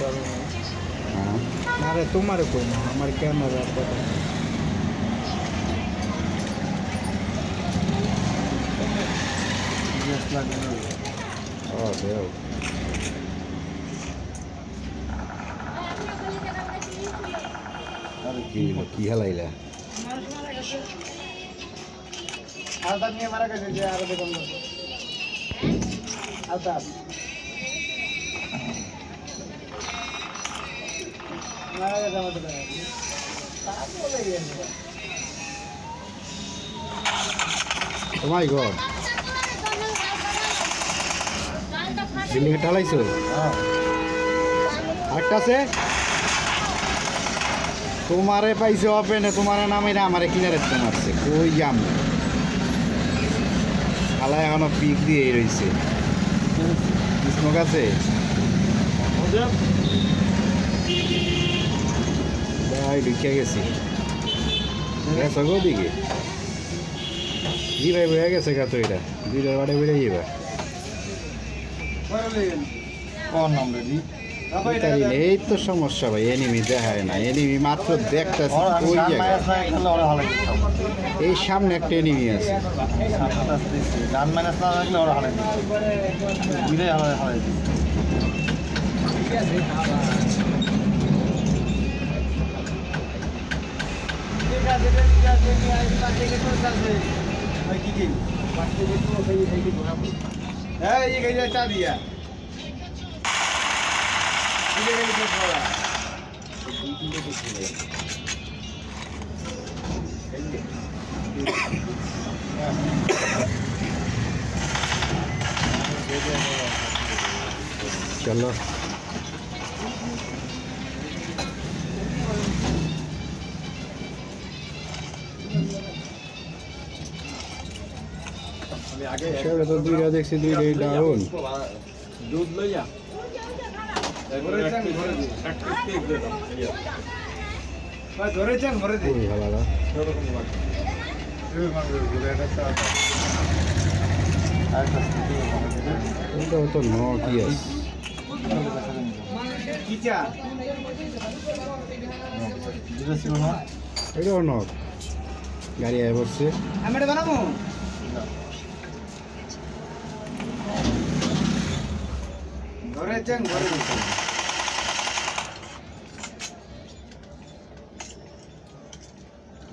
পারব না হ্যাঁ না রে তোমারে কই না আমার ক্যামেরার কথা গ্যাস লাগানো ও দেও কি হলো? কি হেলাইলা আলতাপ নিয়ে মারা গেছে যে আরও দেখুন Altaf oh my god building এ ঢালাইছো? আরেকটা আছে? তোমারে পাইছে ওপেনে তোমার নামে না, আমারে কিনারে মারছে। কই যাম? খালা এখনও পিক দিয়ে রইছে। স্মোক আছে? ভাই ঢুকিয়া গেছি। গেছে গো দিকে। জি ভাই বয়ে গেছে গা তো এটা। দুইটার বাড়ে বেড়ে যাবে এই তো সমস্যা ভাই এনিমি দেখায় না। এনিমি মাত্র দেখতে ওই এই সামনে একটা এনিমি আছে। ওরা হ্যাঁ এই গাড়ি চা দিয়া এই সেটা তো দুইটা দেখছি দুইটাই ডাউন দুধ লইয়া। ধরেছেন ভরে দিন ভাই ধরেছেন ভরে দিন খুবই এটা তো নকিয়াস এটাও নক গাড়ি আয় পড়ছে। আমি এটা বানাবো? ধরেছেন ভরে দিন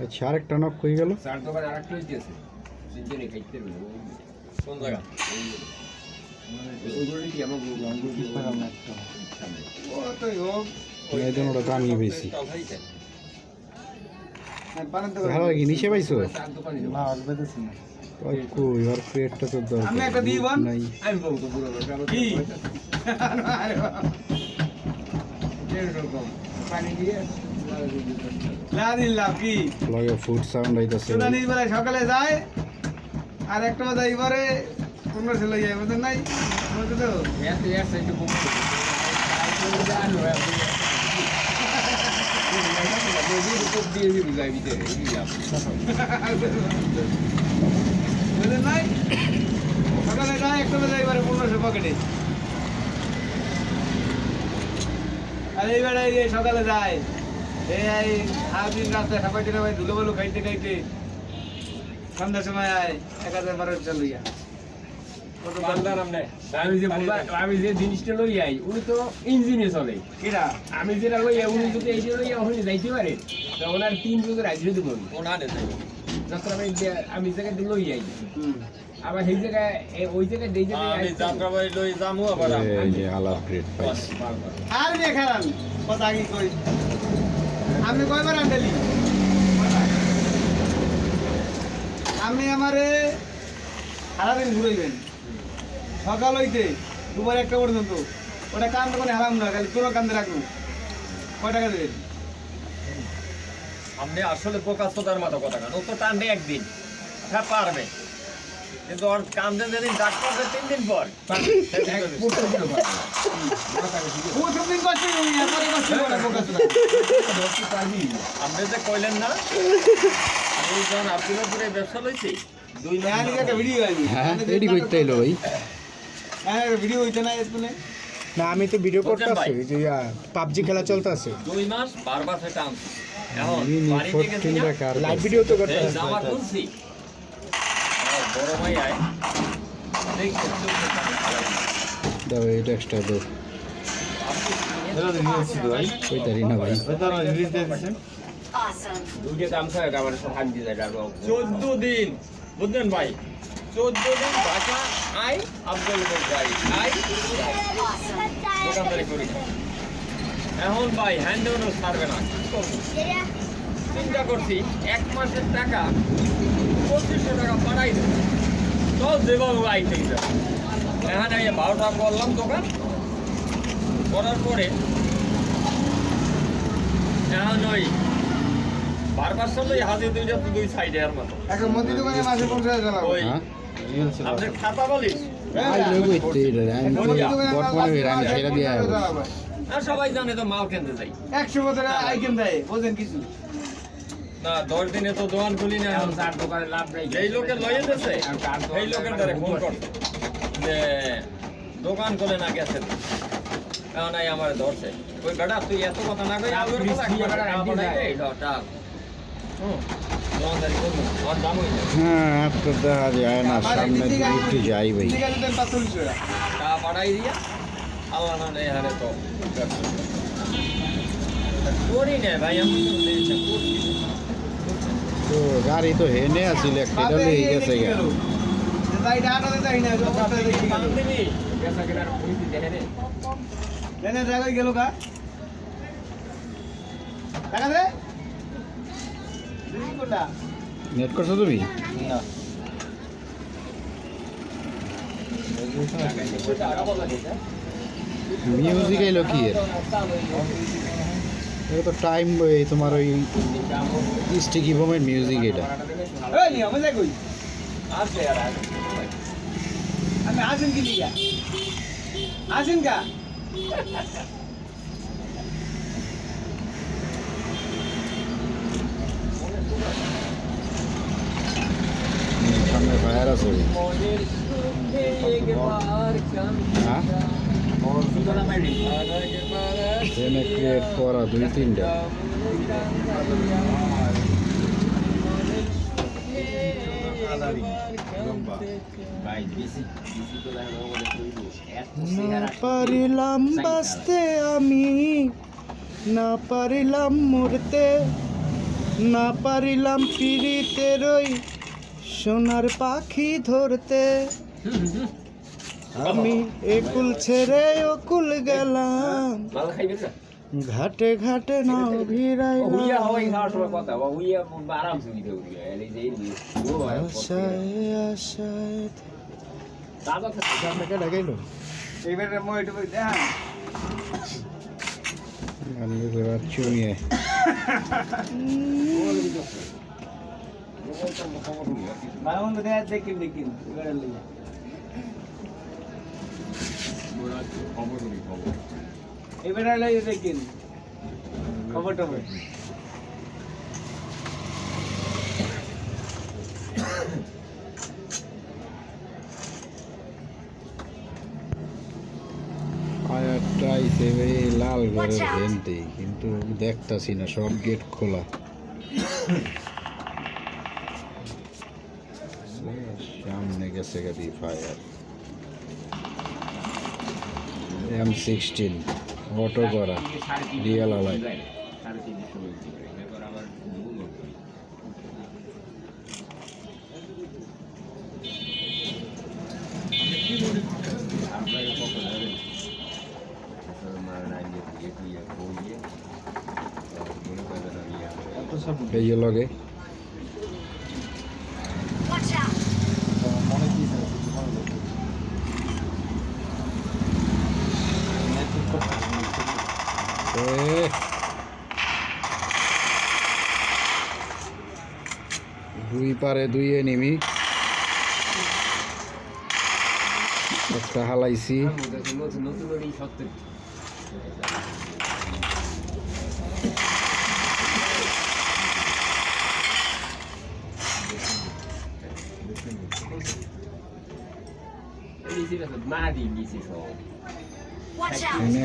আচ্ছা আরেকটা নক কই গেল। চার দোকান আর একটা হইতেছে তিনজনে খাইতে পারবে কোন জায়গা? কি নিচে পাইছো? না পেটটা তো দরকার। নাই। পুরো লগে ফুড সাউন্ড আইতাছে। চুলা নিজ বেলায় সকালে যায়, আর একটা বাজে এবারে পনেরো ছেলে যায়, বুঝলেন নাই? বুঝতে তো? এত এত একটু কম যাই সকালে যায়, একটা বাজে এবারে পনেরোশো পকেটে। আর এই যে সকালে যায় এই সারাদিন রাস্তায় খাপাইতে ধুলো বলো খাইতে খাইতে সন্ধ্যার সময় আয় এক হাজার বারো চাল লইয়া। আমি যে আমি যে জিনিসটা লই আই উনি তো ইঞ্জিনে চলে। কিরা? আমি যেটা লই উনি যদি এইটা লই ওখানে যাইতে পারে। তো ওনার তিন বছর আজরে দেবো দিয়ে আমি জায়গায় লই আই। আবার সেই জায়গায় ওই জায়গায় যেই জায়গায় আমি যাত্রাবাড়ি লই যামু আবার এই যে আলাপ গ্রেড পাইছি বারবার। আর দেখালাম কথা কি কই। আমি কয়বার আন্ডালি আমি আমারে সারাদিন ঘুরাইবেন। সকাল হইতে দুবার একটা পর্যন্ত। ওটা কান দোকানে হারাম না খালি তোর কান্দে রাখব। কয় টাকা দেবেন? আপনি আসলে বোকা সোদার মতো কথা কেন? ও তো টানবে একদিন। হ্যাঁ পারবে। কিন্তু ওর যেদিন ডাক করবে তিন দিন পর? আপনি যে কইলেন না আমি যখন আব্দুলপুরে ব্যবসা লইছি দুই মাস হ্যাঁ, ভিডিও হ্যাঁ রেডি করতে এলো ভাই। হ্যাঁ ভিডিও হইতে না আমি তো ভিডিও করতেছি যে পাবজি খেলা চলতেছে দুই মাস বারবার সেটা আনছি। এখন লাইভ ভিডিও তো করতেছে আমার বড় ভাই আয় দেখছে। দাও এটা এক্সট্রা দাও চোদ্দ দিন। বুঝলেন ভাই? চোদ্দ দিন ঢাকা আই আব্দুল ভাই আই দোকানদারি করি। এখন ভাই হ্যান্ড ওভার ছাড়বে না। চিন্তা করছি এক মাসের টাকা পঁচিশশো টাকা পাঠাই দেবো। তো যেভাবে আইতেই যাবে এখানে এই বারোটা করলাম দোকান। করার পরে এখন ওই বারবার চললে হাতে দুইটা দুই সাইডে আর মতো এখন মন্দির দোকানে মাসে পঞ্চাশ হাজার ওই হ্যাঁ? আপনার খাতা বলিস? আমি আমি আইবো আর সবাই জানে তো মাল কিনতে যাই। একশো বছর আইকেন দেয় বোঝেন কিছু। না দশ দিনে তো দোকান খুলি না এখন। তার দোকানে লাভ নেই। যেই লোকের লয়ে দোকানে সেই লোকের দ্বারা ফোন করছে যে দোকান খুলে না গেছে। কারণ এই আমার ধরছে। ওই বেটা তুই এত কথা না কই আমার কথা? টাকা। এই হুম। হ্যাঁ দেখা যায় না সামনে একটু যাই ভাই। পাঠাই দিয়া আল্লাহ না নেই হারে তো। করি না ভাই আমি করছি। তো গাড়ি তো হেনে আছিল একটা লই গেছে গা না গেল কোনটা নেট করছ তুমি? টাকা মিউজিক এলো কি এর এটা তো টাইম এই তোমার ওই স্টিকি বোমের মিউজিক এটা এই নি আমি যাই কই আছে আর আছে। আমি আসেন কি লিগা আসেন কা সামনে ফায়ার আছে ওই। মনের সুখে একবার হ্যাঁ ট্রেনে ক্রিয়েট করা দুই, তিনটা। না পারিলাম বাঁচতে আমি, না পারিলাম মরতে, না পারিলাম পিড়িতের ওই সোনার পাখি ধরতে। আমি একুল ছেড়ে অকুল গেলাম। মাল খাইবে না? ঘাটে ঘাটে যে ও আশায় আশায়। গেল মই একটু দেখান আমি এবার চুমিয়ে ভালো মন্দ দেয়া দেখিন দেখিন এবারে লিগা এবারে লই দেখিন খবর টবর। লাল ঘরের ভেন্তে কিন্তু দেখতাছি না সব গেট খোলা। সামনে গেছে গাড়ি ফায়ার এম সিক্সটিন অটো করা রিয়েল আলাই সাড়ে তিনশো বলছি এবার আবার ভুল আপনাকে কখন হবে মারা নাই দিয়ে দিয়ে বইয়ে মনে করে না ইয়া এই লগে এ দুই পারে দুই এনিমি একটা হালাইছি।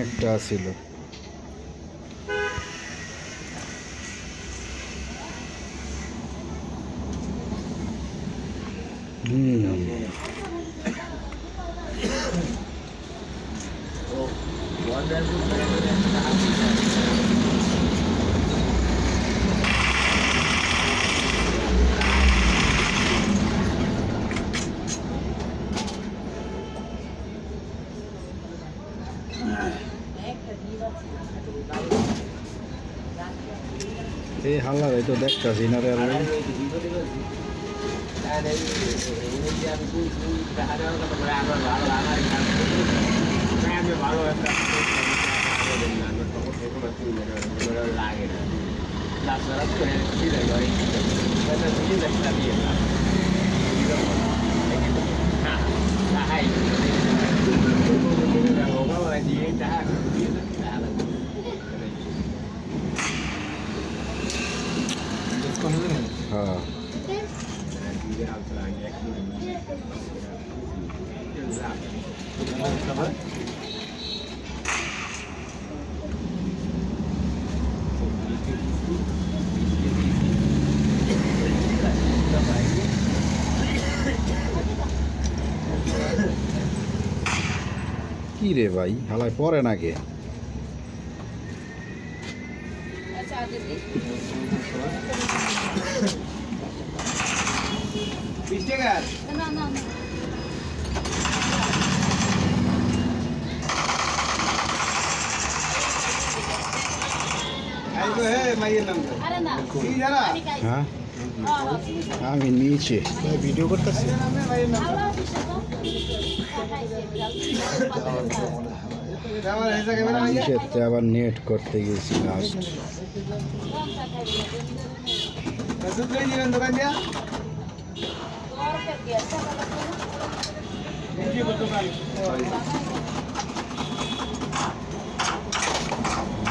একটা ছিল। এই হাল্লা এই তো দেখতাছি না রে আর ভাই। ভালো একটা লাগে না তাছাড়া তো কি লাগে এটা কি লাগে না Hai. Ngomong apa lagi? Dah. Dah. হ্যাঁ কি রে ভাই? হালায় পরে নাকি হ্যাঁ? আমি নিচে ভিডিও করতেছি? আমার নিচেতে আবার নেট করতে গেছি লাস্ট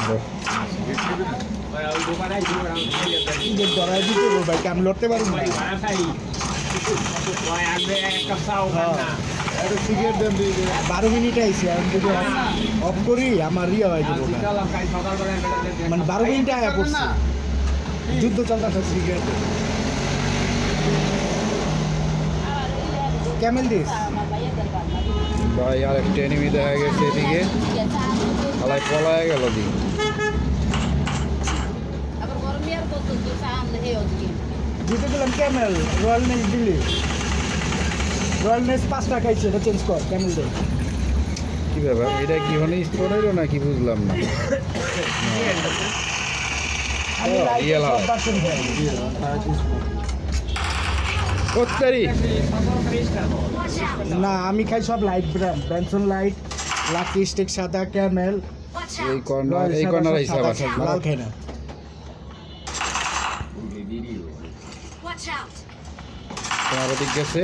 দুধ আমি লড়তে সিগারেট বারো মিনিট আইসি আমি অফ করি আমার ইয়ে হয়ে যাব মানে বারো মিনিট আয়া পড়ছে যুদ্ধ চলতেছে সিগারেট ক্যামেল দিস ভাই আর একটা এনিমি দেখা গেছে এদিকে। হালায় পলায় গেল দি জিতে দিলাম ক্যামেল রয়্যাল নেস দিলি রয়্যাল নেস পাঁচ টাকা খাইছে এটা চেঞ্জ কর ক্যামেল দে। কি ব্যাপার? এটা কি হলে স্পট হইল না? কি বুঝলাম না না আমি খাই সব light brand Benson light Lucky Strike সাদা ক্যামেল এই কর্নার এই কর্নার হিসাব আছে লাল খাই না। তোমার ওদিক গেছে।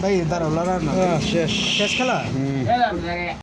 ভাই দাঁড়াও লড়ার না। শেষ। শেষ খেলা?